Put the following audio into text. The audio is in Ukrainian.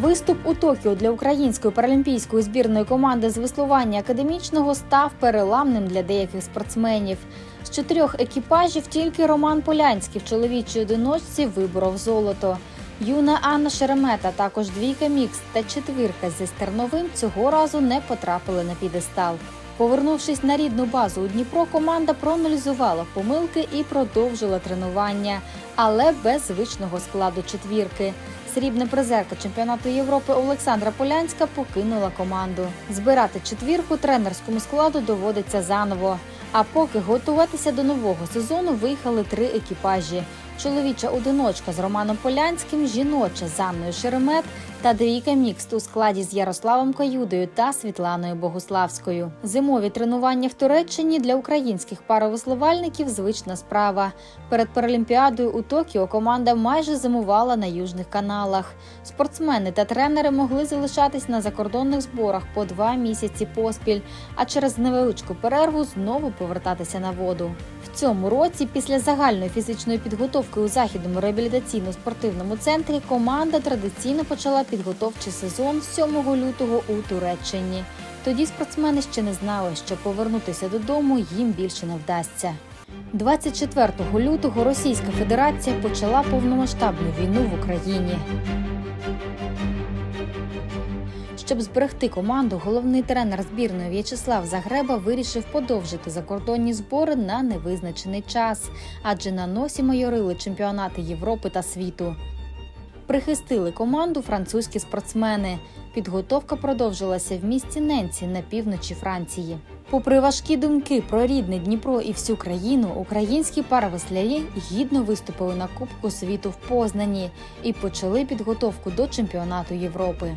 Виступ у Токіо для української паралімпійської збірної команди з веслування академічного став переламним для деяких спортсменів. З чотирьох екіпажів тільки Роман Полянський в чоловічій одиночці виборов золото. Юна Анна Шеремета, також двійка мікс та четвірка зі Стерновим цього разу не потрапили на підестал. Повернувшись на рідну базу у Дніпро, команда проаналізувала помилки і продовжила тренування, але без звичного складу четвірки. Срібна призерка чемпіонату Європи Олександра Полянська покинула команду. Збирати четвірку тренерському складу доводиться заново. А поки готуватися до нового сезону виїхали три екіпажі: чоловіча одиночка з Романом Полянським, жіноча з Анною Шеремет та двійка мікст у складі з Ярославом Каюдою та Світланою Богуславською. Зимові тренування в Туреччині для українських паровеслувальників звична справа. Перед Паралімпіадою у Токіо команда майже зимувала на южних каналах. Спортсмени та тренери могли залишатись на закордонних зборах по два місяці поспіль, а через невеличку перерву знову повертатися на воду. В цьому році, після загальної фізичної підготовки у західному реабілітаційно-спортивному центрі, команда традиційно почала підготовчий сезон 7 лютого у Туреччині. Тоді спортсмени ще не знали, що повернутися додому їм більше не вдасться. 24 лютого Російська Федерація почала повномасштабну війну в Україні. Щоб зберегти команду, головний тренер збірної В'ячеслав Загреба вирішив подовжити закордонні збори на невизначений час, адже на носі майорили чемпіонати Європи та світу. Прихистили команду французькі спортсмени. Підготовка продовжилася в місті Ненці на півночі Франції. Попри важкі думки про рідне Дніпро і всю країну, українські паравеслярі гідно виступили на Кубку світу в Познані і почали підготовку до чемпіонату Європи.